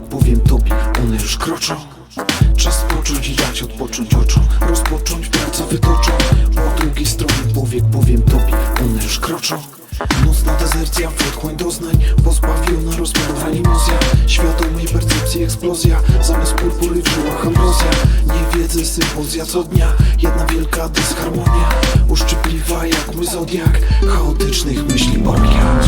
powiem tobie One już kroczą. Czas począć i dać odpocząć oczom Rozpocząć pracę wytoczą Po drugiej stronie powiek powiem tobie One już kroczą. Nocna dezercja, wodchłań doznań Pozbawiona rozmiarna iluzja. Świadomej percepcji eksplozja Zamiast purpury w żyłach ambrozja. Niewiedzy sympozja co dnia Jedna wielka dysharmonia. Uszczypliwa jak mój zodiak Chaotycznych myśli orgia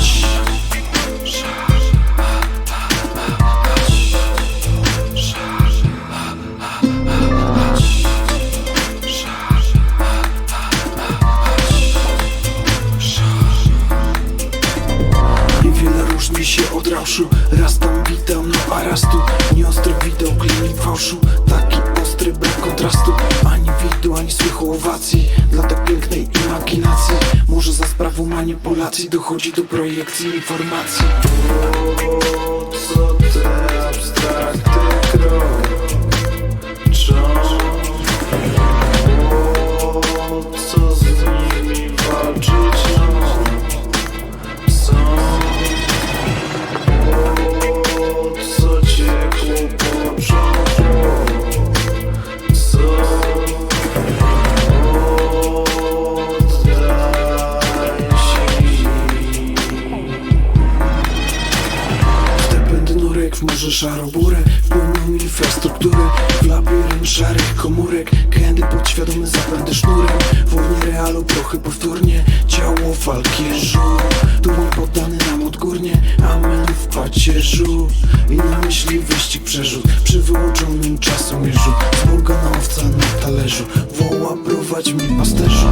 Różni się od rauszu Raz tam witam, no a raz tu. Nieostry widok, linii fałszu. Taki ostry brak kontrastu. Ani widu, ani słychu owacji. Dla tak pięknej imaginacji. Może za sprawą manipulacji Dochodzi do projekcji informacji morze szaroburę W pełną infrastrukturę. W labirynt szarych komórek. Kędy podświadomy zapędy sznurem. W urnie realu prochy powtórnie. Ciało walkierzu Dumą poddany nam odgórnie. Amen w pacierzu I na myśli wyścig przerzut Przy wyłączonym czasomierzu Zmorgana owca na talerzu. Woła prowadź mnie pasterzu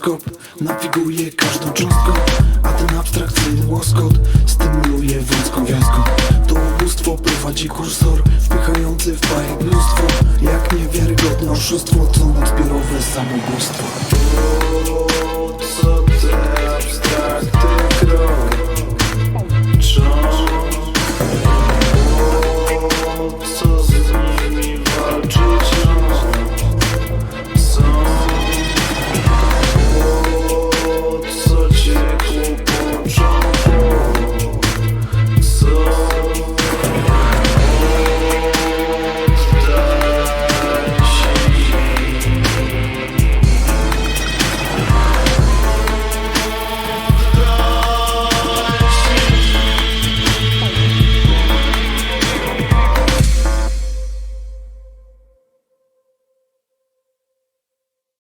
kalejdoskop Nawiguje każdą cząstką A ten abstrakcyjny łoskot. Stymuluje wąską wiązką To ubóstwo prowadzi kursor Wpychający w bajek mnóstwo. Jak niewiarygodne oszustwo Co noc zbiorowe samobójstwo